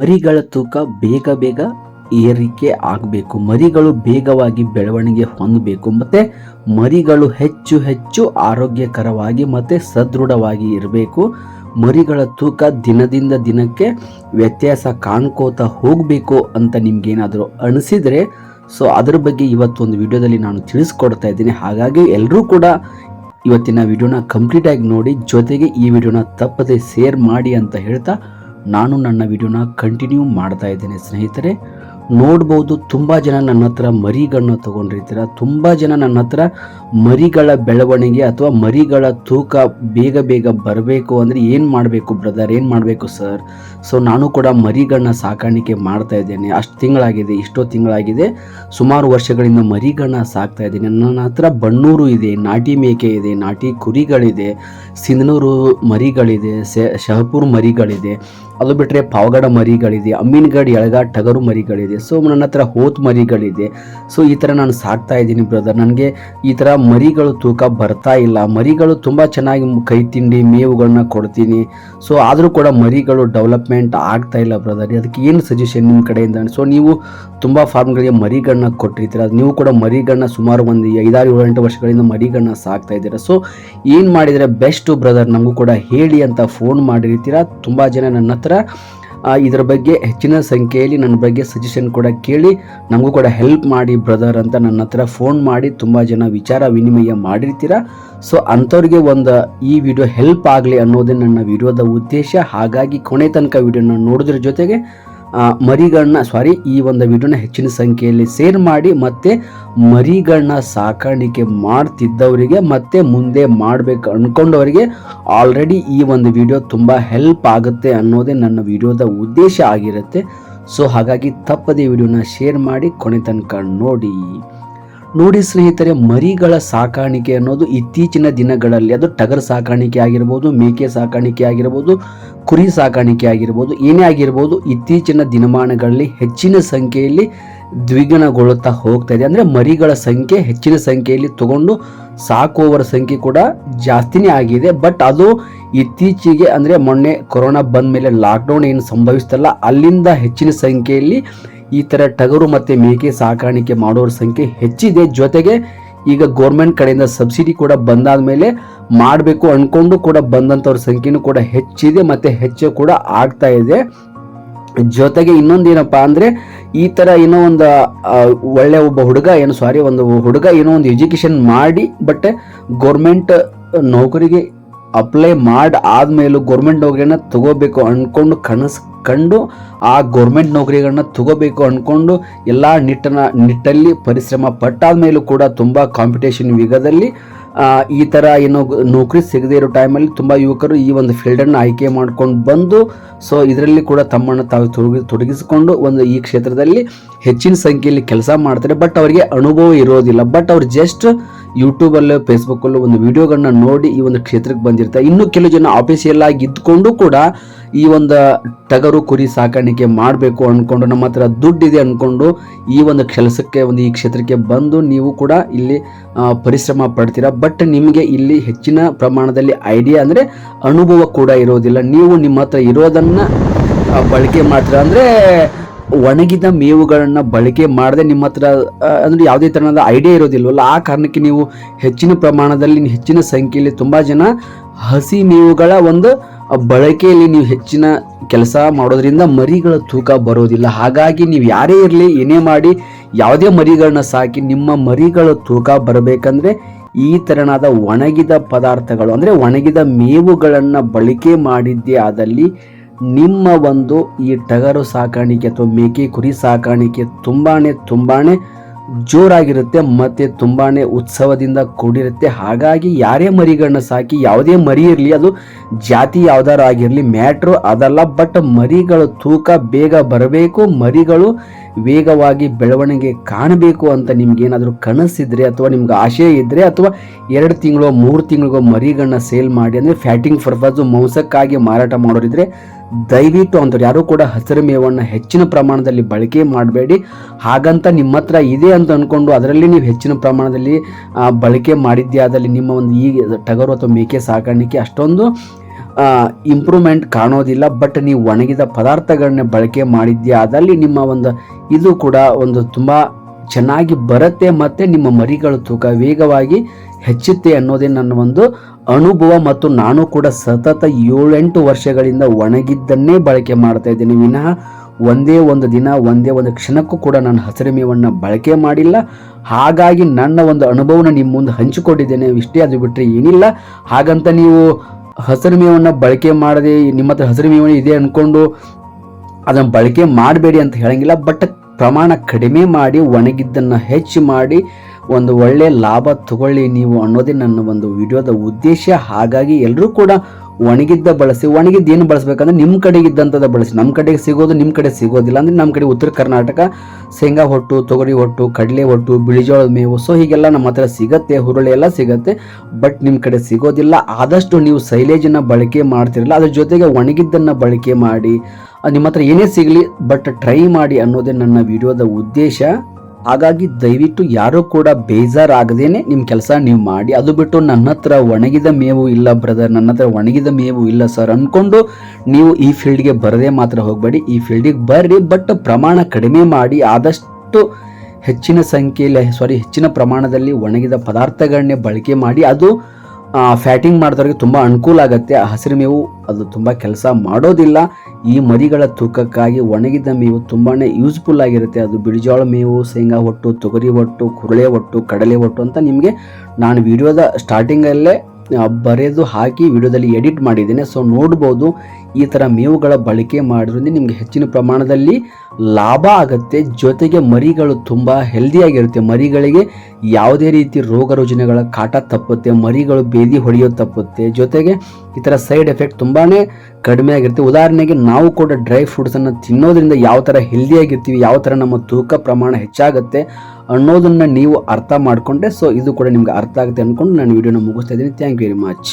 ಮರಿಗಳ ತೂಕ ಬೇಗ ಬೇಗ ಏರಿಕೆ ಆಗಬೇಕು. ಮರಿಗಳು ಬೇಗವಾಗಿ ಬೆಳವಣಿಗೆ ಹೊಂದಬೇಕು. ಮತ್ತು ಮರಿಗಳು ಹೆಚ್ಚು ಹೆಚ್ಚು ಆರೋಗ್ಯಕರವಾಗಿ ಮತ್ತು ಸದೃಢವಾಗಿ ಇರಬೇಕು. ಮರಿಗಳ ತೂಕ ದಿನದಿಂದ ದಿನಕ್ಕೆ ವ್ಯತ್ಯಾಸ ಕಾಣ್ಕೋತಾ ಹೋಗಬೇಕು ಅಂತ ನಿಮ್ಗೇನಾದರೂ ಅನಿಸಿದರೆ ಸೊ ಅದ್ರ ಬಗ್ಗೆ ಇವತ್ತೊಂದು ವಿಡಿಯೋದಲ್ಲಿ ನಾನು ತಿಳಿಸ್ಕೊಡ್ತಾ ಇದ್ದೀನಿ. ಹಾಗಾಗಿ ಎಲ್ಲರೂ ಕೂಡ ಇವತ್ತಿನ ವಿಡಿಯೋನ ಕಂಪ್ಲೀಟಾಗಿ ನೋಡಿ, ಜೊತೆಗೆ ಈ ವಿಡಿಯೋನ ತಪ್ಪದೆ ಶೇರ್ ಮಾಡಿ ಅಂತ ಹೇಳ್ತಾ ನಾನು ನನ್ನ ವಿಡಿಯೋನ ಕಂಟಿನ್ಯೂ ಮಾಡ್ತಾ ಇದ್ದೇನೆ ಸ್ನೇಹಿತರೆ. ನೋಡ್ಬೋದು ತುಂಬ ಜನ ನನ್ನ ಹತ್ರ ಮರಿಗಳನ್ನ ತೊಗೊಂಡಿರ್ತೀರ. ತುಂಬ ಜನ ನನ್ನ ಹತ್ರ ಮರಿಗಳ ಬೆಳವಣಿಗೆ ಅಥವಾ ಮರಿಗಳ ತೂಕ ಬೇಗ ಬೇಗ ಬರಬೇಕು ಅಂದರೆ ಏನು ಮಾಡಬೇಕು ಬ್ರದರ್ ಏನು ಮಾಡಬೇಕು ಸರ್ ಸೊ ನಾನು ಕೂಡ ಮರಿಗಳನ್ನ ಸಾಕಾಣಿಕೆ ಮಾಡ್ತಾ ಇದ್ದೇನೆ. ಅಷ್ಟು ತಿಂಗಳಾಗಿದೆ, ಇಷ್ಟೋ ತಿಂಗಳಾಗಿದೆ. ಸುಮಾರು ವರ್ಷಗಳಿಂದ ಮರಿಗಳನ್ನ ಸಾಕ್ತಾ ಇದ್ದೀನಿ. ನನ್ನ ಹತ್ರ ಬಣ್ಣೂರು ಇದೆ, ನಾಟಿ ಮೇಕೆ ಇದೆ, ನಾಟಿ ಕುರಿಗಳಿದೆ, ಸಿಂಧನೂರು ಮರಿಗಳಿದೆ ಶಹಪುರ್ ಮರಿಗಳಿದೆ. ಅದು ಬಿಟ್ಟರೆ ಪಾವಗಡ ಮರಿಗಳಿದೆ ಅಮೀನ್ಗಢ ಎಳಗಾ ಟಗರು ಮರಿಗಳಿದೆ. ಸೊ ನನ್ನ ಹತ್ರ ಹೋತ್ ಮರಿಗಳಿದೆ. ಸೊ ಈ ಥರ ನಾನು ಸಾಕ್ತಾ ಇದ್ದೀನಿ ಬ್ರದರ್ ನನಗೆ ಈ ಥರ ಮರಿಗಳು ತೂಕ ಬರ್ತಾ ಇಲ್ಲ. ಮರಿಗಳು ತುಂಬ ಚೆನ್ನಾಗಿ ಕೈ ತಿಂಡಿ, ಮೇವುಗಳನ್ನ ಕೊಡ್ತೀನಿ. ಸೊ ಆದರೂ ಕೂಡ ಮರಿಗಳು ಡೆವಲಪ್ಮೆಂಟ್ ಆಗ್ತಾ ಇಲ್ಲ ಬ್ರದರ್ ಅದಕ್ಕೆ ಏನು ಸಜೆಷನ್ ನಿಮ್ಮ ಕಡೆಯಿಂದ? ಸೊ ನೀವು ತುಂಬ ಫಾರ್ಮ್ಗಳಿಗೆ ಮರಿಗಳನ್ನ ಕೊಟ್ಟಿರ್ತೀರ. ನೀವು ಕೂಡ ಮರಿಗಳನ್ನ ಸುಮಾರು ಒಂದು ಐದಾರು ಏಳು ಎಂಟು ವರ್ಷಗಳಿಂದ ಮರಿಗಳನ್ನ ಸಾಕ್ತಾ ಇದ್ದೀರಾ. ಸೊ ಏನು ಮಾಡಿದರೆ ಬೆಸ್ಟು ಬ್ರದರ್ ನಮಗೂ ಕೂಡ ಹೇಳಿ ಅಂತ ಫೋನ್ ಮಾಡಿರ್ತೀರ. ತುಂಬ ಜನ ನನ್ನ ಹತ್ರ ಇದರ ಬಗ್ಗೆ ಹೆಚ್ಚಿನ ಸಂಖ್ಯೆಯಲ್ಲಿ ನನ್ನ ಬಗ್ಗೆ ಸಜೆಷನ್ ಕೂಡ ಕೇಳಿ, ನಮಗೂ ಕೂಡ ಹೆಲ್ಪ್ ಮಾಡಿ ಬ್ರದರ್ ಅಂತ ನನ್ನ ಹತ್ರ ಫೋನ್ ಮಾಡಿ, ತುಂಬ ಜನ ವಿಚಾರ ವಿನಿಮಯ ಮಾಡಿರ್ತೀರ? ಸೊ ಅಂಥವ್ರಿಗೆ ಒಂದು ಈ ವಿಡಿಯೋ ಹೆಲ್ಪ್ ಆಗಲಿ ಅನ್ನೋದೇ ನನ್ನ ವಿಡಿಯೋದ ಉದ್ದೇಶ. ಹಾಗಾಗಿ ಕೊನೆ ತನಕ ವಿಡಿಯೋನ ನೋಡೋದ್ರ ಜೊತೆಗೆ ಮರಿಗಳನ್ನ ಸಾರಿ ಈ ಒಂದು ವಿಡಿಯೋನ ಹೆಚ್ಚಿನ ಸಂಖ್ಯೆಯಲ್ಲಿ ಶೇರ್ ಮಾಡಿ, ಮತ್ತೆ ಮರಿಗಳನ್ನ ಸಾಕಾಣಿಕೆ ಮಾಡ್ತಿದ್ದವರಿಗೆ, ಮತ್ತೆ ಮುಂದೆ ಮಾಡಬೇಕು ಅಂದ್ಕೊಂಡವರಿಗೆ ಆಲ್ರೆಡಿ ಈ ಒಂದು ವಿಡಿಯೋ ತುಂಬ ಹೆಲ್ಪ್ ಆಗುತ್ತೆ ಅನ್ನೋದೇ ನನ್ನ ವಿಡಿಯೋದ ಉದ್ದೇಶ ಆಗಿರುತ್ತೆ. ಸೊ ಹಾಗಾಗಿ ತಪ್ಪದೇ ವಿಡಿಯೋನ ಶೇರ್ ಮಾಡಿ, ಕೊನೆ ತನಕ ನೋಡಿ. ನೋಡಿ ಸ್ನೇಹಿತರೆ, ಮರಿಗಳ ಸಾಕಾಣಿಕೆ ಅನ್ನೋದು ಇತ್ತೀಚಿನ ದಿನಗಳಲ್ಲಿ ಅದು ಟಗರ್ ಸಾಕಾಣಿಕೆ ಆಗಿರ್ಬೋದು, ಮೇಕೆ ಸಾಕಾಣಿಕೆ ಆಗಿರ್ಬೋದು, ಕುರಿ ಸಾಕಾಣಿಕೆ ಆಗಿರ್ಬೋದು, ಏನೇ ಆಗಿರ್ಬೋದು, ಇತ್ತೀಚಿನ ದಿನಮಾನಗಳಲ್ಲಿ ಹೆಚ್ಚಿನ ಸಂಖ್ಯೆಯಲ್ಲಿ ದ್ವಿಗುಣಗೊಳ್ಳುತ್ತಾ ಹೋಗ್ತಾ ಇದೆ. ಅಂದರೆ ಮರಿಗಳ ಸಂಖ್ಯೆ ಹೆಚ್ಚಿನ ಸಂಖ್ಯೆಯಲ್ಲಿ ತಗೊಂಡು ಸಾಕುವವರ ಸಂಖ್ಯೆ ಕೂಡ ಜಾಸ್ತಿನೇ ಆಗಿದೆ. ಬಟ್ ಅದು ಇತ್ತೀಚೆಗೆ ಅಂದರೆ ಮೊನ್ನೆ ಕೊರೋನಾ ಬಂದ ಮೇಲೆ ಲಾಕ್ಡೌನ್ ಏನು ಸಂಭವಿಸ್ತಲ್ಲ ಅಲ್ಲಿಂದ ಹೆಚ್ಚಿನ ಸಂಖ್ಯೆಯಲ್ಲಿ ಈ ಥರ ಟಗರು ಮತ್ತು ಮೇಕೆ ಸಾಕಾಣಿಕೆ ಮಾಡೋರ ಸಂಖ್ಯೆ ಹೆಚ್ಚಿದೆ. ಜೊತೆಗೆ ಈಗ ಗೋರ್ಮೆಂಟ್ ಕಡೆಯಿಂದ ಸಬ್ಸಿಡಿ ಕೂಡ ಬಂದಾದ ಮೇಲೆ ಮಾಡಬೇಕು ಅನ್ಕೊಂಡು ಕೂಡ ಬಂದಂಥವ್ರ ಸಂಖ್ಯೆನೂ ಕೂಡ ಹೆಚ್ಚಿದೆ ಮತ್ತು ಹೆಚ್ಚು ಕೂಡ ಆಗ್ತಾ ಇದೆ. ಜೊತೆಗೆ ಇನ್ನೊಂದೇನಪ್ಪ ಅಂದರೆ ಈ ಥರ ಏನೋ ಒಂದು ಒಳ್ಳೆ ಒಬ್ಬ ಹುಡುಗ, ಏನು ಸಾರಿ ಒಂದು ಹುಡುಗ ಏನೋ ಒಂದು ಎಜುಕೇಷನ್ ಮಾಡಿ ಬಟ್ ಗೋರ್ಮೆಂಟ್ ನೌಕರಿಗೆ ಅಪ್ಲೈ ಮಾಡಿ ಆದಮೇಲೂ ಗೌರ್ಮೆಂಟ್ ನೌಕರಿಯನ್ನು ತಗೋಬೇಕು ಅಂದ್ಕೊಂಡು ಕನಸು ಕಂಡು ಆ ಗೌರ್ಮೆಂಟ್ ನೌಕರಿಗಳನ್ನ ತಗೋಬೇಕು ಅಂದ್ಕೊಂಡು ಎಲ್ಲ ನಿಟ್ಟನ, ನಿಟ್ಟಲ್ಲಿ ಪರಿಶ್ರಮ ಪಟ್ಟಾದ್ಮೇಲೂ ಕೂಡ ತುಂಬ ಕಾಂಪಿಟೇಷನ್ ಯುಗದಲ್ಲಿ ಈ ಥರ ಏನು ನೌಕರಿ ಸಿಗದೇ ಇರೋ ಟೈಮಲ್ಲಿ ತುಂಬ ಯುವಕರು ಈ ಒಂದು ಫೀಲ್ಡನ್ನು ಆಯ್ಕೆ ಮಾಡ್ಕೊಂಡು ಬಂದು ಸೊ ಇದರಲ್ಲಿ ಕೂಡ ತಮ್ಮನ್ನು ತಾವು ತೊಡಗಿ, ತೊಡಗಿಸಿಕೊಂಡು ಒಂದು ಈ ಕ್ಷೇತ್ರದಲ್ಲಿ ಹೆಚ್ಚಿನ ಸಂಖ್ಯೆಯಲ್ಲಿ ಕೆಲಸ ಮಾಡ್ತಾರೆ. ಬಟ್ ಅವರಿಗೆ ಅನುಭವ ಇರೋದಿಲ್ಲ. ಬಟ್ ಅವ್ರು ಜಸ್ಟ್ ಯೂಟ್ಯೂಬಲ್ಲೂ ಫೇಸ್ಬುಕ್ಕಲ್ಲೂ ಒಂದು ವಿಡಿಯೋಗಳನ್ನ ನೋಡಿ ಈ ಒಂದು ಕ್ಷೇತ್ರಕ್ಕೆ ಬಂದಿರ್ತಾರೆ ಇನ್ನು ಕೆಲವು ಜನ ಆಫೀಸಿಯಲ್ ಆಗಿ ಇದ್ಕೊಂಡು ಕೂಡ ಈ ಒಂದು ಟಗರು ಕುರಿ ಸಾಕಾಣಿಕೆ ಮಾಡಬೇಕು ಅಂದ್ಕೊಂಡು ನಮ್ಮ ಹತ್ರ ದುಡ್ಡಿದೆ ಅಂದ್ಕೊಂಡು ಈ ಒಂದು ಕೆಲಸಕ್ಕೆ, ಒಂದು ಈ ಕ್ಷೇತ್ರಕ್ಕೆ ಬಂದು ನೀವು ಕೂಡ ಇಲ್ಲಿ ಪರಿಶ್ರಮ ಪಡ್ತೀರಾ? ಬಟ್ ನಿಮಗೆ ಇಲ್ಲಿ ಹೆಚ್ಚಿನ ಪ್ರಮಾಣದಲ್ಲಿ ಐಡಿಯಾ ಅಂದರೆ ಅನುಭವ ಕೂಡ ಇರೋದಿಲ್ಲ. ನೀವು ನಿಮ್ಮ ಹತ್ರ ಇರೋದನ್ನು ಬಳಕೆ ಮಾಡ್ತೀರಾ? ಅಂದರೆ ಒಣಗಿದ ಮೇವುಗಳನ್ನು ಬಳಕೆ ಮಾಡದೆ ನಿಮ್ಮ ಹತ್ರ ಅಂದರೆ ಯಾವುದೇ ಥರದ ಐಡಿಯಾ ಇರೋದಿಲ್ವಲ್ಲ, ಆ ಕಾರಣಕ್ಕೆ ನೀವು ಹೆಚ್ಚಿನ ಪ್ರಮಾಣದಲ್ಲಿ, ಹೆಚ್ಚಿನ ಸಂಖ್ಯೆಯಲ್ಲಿ ತುಂಬ ಜನ ಹಸಿ ಮೇವುಗಳ ಒಂದು ಬಳಕೆಯಲ್ಲಿ ನೀವು ಹೆಚ್ಚಿನ ಕೆಲಸ ಮಾಡೋದ್ರಿಂದ ಮರಿಗಳ ತೂಕ ಬರೋದಿಲ್ಲ. ಹಾಗಾಗಿ ನೀವು ಯಾರೇ ಇರಲಿ, ಏನೇ ಮಾಡಿ, ಯಾವುದೇ ಮರಿಗಳನ್ನ ಸಾಕಿ ನಿಮ್ಮ ಮರಿಗಳ ತೂಕ ಬರಬೇಕಂದ್ರೆ ಈ ತೆರನಾದ ಒಣಗಿದ ಪದಾರ್ಥಗಳು, ಅಂದರೆ ಒಣಗಿದ ಮೇವುಗಳನ್ನು ಬಳಕೆ ಮಾಡಿದ್ದೇ ಆದಲ್ಲಿ ನಿಮ್ಮ ಒಂದು ಈ ಟಗರು ಸಾಕಾಣಿಕೆ ಅಥವಾ ಮೇಕೆ ಕುರಿ ಸಾಕಾಣಿಕೆ ತುಂಬಾ ತುಂಬಾ ಜೋರಾಗಿರುತ್ತೆ ಮತ್ತು ತುಂಬಾ ಉತ್ಸವದಿಂದ ಕೂಡಿರುತ್ತೆ. ಹಾಗಾಗಿ ಯಾರೇ ಮರಿಗಳನ್ನ ಸಾಕಿ ಯಾವುದೇ ಮರಿ ಇರಲಿ, ಅದು ಜಾತಿ ಯಾವ್ದಾರು ಆಗಿರಲಿ, ಮ್ಯಾಟ್ರು ಅದಲ್ಲ, ಬಟ್ ಮರಿಗಳು ತೂಕ ಬೇಗ ಬರಬೇಕು, ಮರಿಗಳು ವೇಗವಾಗಿ ಬೆಳವಣಿಗೆ ಕಾಣಬೇಕು ಅಂತ ನಿಮ್ಗೇನಾದರೂ ಕನಸಿದ್ರೆ ಅಥವಾ ನಿಮ್ಗೆ ಆಶೆ ಇದ್ದರೆ ಅಥವಾ ಎರಡು ತಿಂಗಳು, ಮೂರು ತಿಂಗಳಿಗೋ ಮರಿಗಳನ್ನ ಸೇಲ್ ಮಾಡಿ ಅಂದರೆ ಫ್ಯಾಟಿಂಗ್ ಪರ್ಪಸ್ ಮಾಂಸಕ್ಕಾಗಿ ಮಾರಾಟ ಮಾಡೋರಿದ್ರೆ ದಯವಿಟ್ಟು ಅಂಥವ್ರು ಯಾರೂ ಕೂಡ ಹಸಿರು ಮೇವನ್ನು ಹೆಚ್ಚಿನ ಪ್ರಮಾಣದಲ್ಲಿ ಬಳಕೆ ಮಾಡಬೇಡಿ. ಹಾಗಂತ ನಿಮ್ಮ ಹತ್ರ ಇದೆ ಅಂತ ಅಂದ್ಕೊಂಡು ಅದರಲ್ಲಿ ನೀವು ಹೆಚ್ಚಿನ ಪ್ರಮಾಣದಲ್ಲಿ ಬಳಕೆ ಮಾಡಿದ್ಯಾದಲ್ಲಿ ನಿಮ್ಮ ಒಂದು ಈ ಟಗರು ಅಥವಾ ಮೇಕೆ ಸಾಕಾಣಿಕೆ ಅಷ್ಟೊಂದು ಇಂಪ್ರೂವ್ಮೆಂಟ್ ಕಾಣೋದಿಲ್ಲ. ಬಟ್ ನೀವು ಒಣಗಿದ ಪದಾರ್ಥಗಳನ್ನ ಬಳಕೆ ಮಾಡಿದ್ಯಾ ಅದಲ್ಲಿ ನಿಮ್ಮ ಒಂದು ಇದು ಕೂಡ ಒಂದು ತುಂಬ ಚೆನ್ನಾಗಿ ಬರುತ್ತೆ. ಮತ್ತು ನಿಮ್ಮ ಮರಿಗಳು ತೂಕ ವೇಗವಾಗಿ ಹೆಚ್ಚುತ್ತೆ ಅನ್ನೋದೇ ನನ್ನ ಒಂದು ಅನುಭವ ಮತ್ತು ನಾನು ಕೂಡ ಸತತ ಏಳೆಂಟು ವರ್ಷಗಳಿಂದ ಒಣಗಿದ್ದನ್ನೇ ಬಳಕೆ ಮಾಡ್ತಾ ಇದ್ದೀನಿ. ವಿನಃ ಒಂದೇ ಒಂದು ದಿನ, ಒಂದೇ ಒಂದು ಕ್ಷಣಕ್ಕೂ ಕೂಡ ನಾನು ಹಸಿರು ಮೇವನ್ನು ಬಳಕೆ ಮಾಡಿಲ್ಲ. ಹಾಗಾಗಿ ನನ್ನ ಒಂದು ಅನುಭವನ ನಿಮ್ಮ ಮುಂದೆ ಹಂಚಿಕೊಂಡಿದ್ದೇನೆ. ಇಷ್ಟೇ ಅದು ಬಿಟ್ಟರೆ ಏನಿಲ್ಲ. ಹಾಗಂತ ನೀವು ಹಸಿರು ಮೇವನ್ನು ಬಳಕೆ ಮಾಡದೆ, ನಿಮ್ಮ ಹತ್ರ ಹಸಿರು ಮೇವು ಇದೆ ಅಂದ್ಕೊಂಡು ಅದನ್ನು ಬಳಕೆ ಮಾಡಬೇಡಿ ಅಂತ ಹೇಳಂಗಿಲ್ಲ. ಬಟ್ ಪ್ರಮಾಣ ಕಡಿಮೆ ಮಾಡಿ, ಒಣಗಿದ್ದನ್ನು ಹೆಚ್ಚು ಮಾಡಿ ಒಂದು ಒಳ್ಳೆಯ ಲಾಭ ತಗೊಳ್ಳಿ ನೀವು ಅನ್ನೋದೇ ನನ್ನ ಒಂದು ವಿಡಿಯೋದ ಉದ್ದೇಶ. ಹಾಗಾಗಿ ಎಲ್ಲರೂ ಕೂಡ ಒಣಗಿದ್ದ ಬಳಸಿ, ಒಣಗಿದ್ದು ಏನು ಬಳಸ್ಬೇಕಂದ್ರೆ ನಿಮ್ಮ ಕಡೆಗೆ ಇದ್ದಂಥದ್ದು ಬಳಸಿ. ನಮ್ಮ ಕಡೆಗೆ ಸಿಗೋದು ನಿಮ್ಮ ಕಡೆ ಸಿಗೋದಿಲ್ಲ ಅಂದರೆ ನಮ್ಮ ಕಡೆ ಉತ್ತರ ಕರ್ನಾಟಕ, ಶೇಂಗಾ ಹೊಟ್ಟು, ತೊಗರಿ ಹೊಟ್ಟು, ಕಡಲೆ ಹೊಟ್ಟು, ಬಿಳಿಜೋಳದ ಮೇವು. ಸೊ ಹೀಗೆಲ್ಲ ನಮ್ಮ ಹತ್ರ ಸಿಗತ್ತೆ, ಹುರುಳಿ ಎಲ್ಲ ಸಿಗತ್ತೆ ಬಟ್ ನಿಮ್ಮ ಕಡೆ ಸಿಗೋದಿಲ್ಲ. ಆದಷ್ಟು ನೀವು ಸೈಲೇಜನ್ನು ಬಳಕೆ ಮಾಡ್ತಿರಲ್ಲ, ಅದ್ರ ಜೊತೆಗೆ ಒಣಗಿದ್ದನ್ನು ಬಳಕೆ ಮಾಡಿ ನಿಮ್ಮ ಹತ್ರ ಏನೇ ಸಿಗಲಿ ಬಟ್ ಟ್ರೈ ಮಾಡಿ ಅನ್ನೋದೇ ನನ್ನ ವಿಡಿಯೋದ ಉದ್ದೇಶ. ಹಾಗಾಗಿ ದಯವಿಟ್ಟು ಯಾರೂ ಕೂಡ ಬೇಜಾರಾಗದೇನೆ ನಿಮ್ಮ ಕೆಲಸ ನೀವು ಮಾಡಿ. ಅದು ಬಿಟ್ಟು ನನ್ನ ಹತ್ರ ಒಣಗಿದ ಮೇವು ಇಲ್ಲ ಬ್ರದರ್ ನನ್ನ ಹತ್ರ ಒಣಗಿದ ಮೇವು ಇಲ್ಲ ಸರ್ ಅಂದ್ಕೊಂಡು ನೀವು ಈ ಫೀಲ್ಡ್ಗೆ ಬರದೇ ಮಾತ್ರ ಹೋಗಬೇಡಿ. ಈ ಫೀಲ್ಡಿಗೆ ಬರ್ರಿ ಬಟ್ ಪ್ರಮಾಣ ಕಡಿಮೆ ಮಾಡಿ, ಆದಷ್ಟು ಹೆಚ್ಚಿನ ಸಂಖ್ಯೆಯಲ್ಲಿ ಸಾರಿ ಹೆಚ್ಚಿನ ಪ್ರಮಾಣದಲ್ಲಿ ಒಣಗಿದ ಪದಾರ್ಥಗಳನ್ನೇ ಬಳಕೆ ಮಾಡಿ. ಅದು ಫ್ಯಾಟಿಂಗ್ ಮಾಡಿದವ್ರಿಗೆ ತುಂಬ ಅನುಕೂಲ ಆಗುತ್ತೆ. ಹಸಿರು ಮೇವು ಅದು ತುಂಬ ಕೆಲಸ ಮಾಡೋದಿಲ್ಲ. ಈ ಮರಿಗಳ ತೂಕಕ್ಕಾಗಿ ಒಣಗಿದ ಮೇವು ತುಂಬಾ ಯೂಸ್ಫುಲ್ ಆಗಿರುತ್ತೆ. ಅದು ಬಿಳಿಜೋಳ ಮೇವು, ಶೇಂಗಾ ಹೊಟ್ಟು ತೊಗರಿ ಹೊಟ್ಟು ಕುರುಳೆ ಹೊಟ್ಟು ಕಡಲೆ ಹೊಟ್ಟು ಅಂತ ನಿಮಗೆ ನಾನು ವಿಡಿಯೋದ ಸ್ಟಾರ್ಟಿಂಗಲ್ಲೇ ಬರೆದು ಹಾಕಿ ವಿಡಿಯೋದಲ್ಲಿ ಎಡಿಟ್ ಮಾಡಿದ್ದೇನೆ. ಸೊ ನೋಡ್ಬೋದು ಈ ಥರ ಮೇವುಗಳ ಬಳಕೆ ಮಾಡೋದ್ರಿಂದ ನಿಮಗೆ ಹೆಚ್ಚಿನ ಪ್ರಮಾಣದಲ್ಲಿ ಲಾಭ ಆಗುತ್ತೆ. ಜೊತೆಗೆ ಮರಿಗಳು ತುಂಬ ಹೆಲ್ದಿಯಾಗಿರುತ್ತೆ ಮರಿಗಳಿಗೆ ಯಾವುದೇ ರೀತಿ ರೋಗ ರುಜಿನಗಳ ಕಾಟ ತಪ್ಪುತ್ತೆ, ಮರಿಗಳು ಬೇದಿ ಹೊಡೆಯೋದು ತಪ್ಪುತ್ತೆ. ಜೊತೆಗೆ ಈ ಥರ ಸೈಡ್ ಎಫೆಕ್ಟ್ ತುಂಬಾ ಕಡಿಮೆ ಆಗಿರುತ್ತೆ. ಉದಾಹರಣೆಗೆ ನಾವು ಕೂಡ ಡ್ರೈ ಫ್ರೂಟ್ಸನ್ನು ತಿನ್ನೋದ್ರಿಂದ ಯಾವ ಥರ ಹೆಲ್ದಿಯಾಗಿರ್ತೀವಿ ಯಾವ ಥರ ನಮ್ಮ ತೂಕ ಪ್ರಮಾಣ ಹೆಚ್ಚಾಗುತ್ತೆ ಅನ್ನೋದನ್ನು ನೀವು ಅರ್ಥ ಮಾಡಿಕೊಂಡ್ರೆ ಸೊ ಇದು ಕೂಡ ನಿಮ್ಗೆ ಅರ್ಥ ಆಗುತ್ತೆ ಅಂದ್ಕೊಂಡು ನಾನು ವಿಡಿಯೋನ ಮುಗಿಸ್ತಾ ಇದ್ದೀನಿ. Thank you very much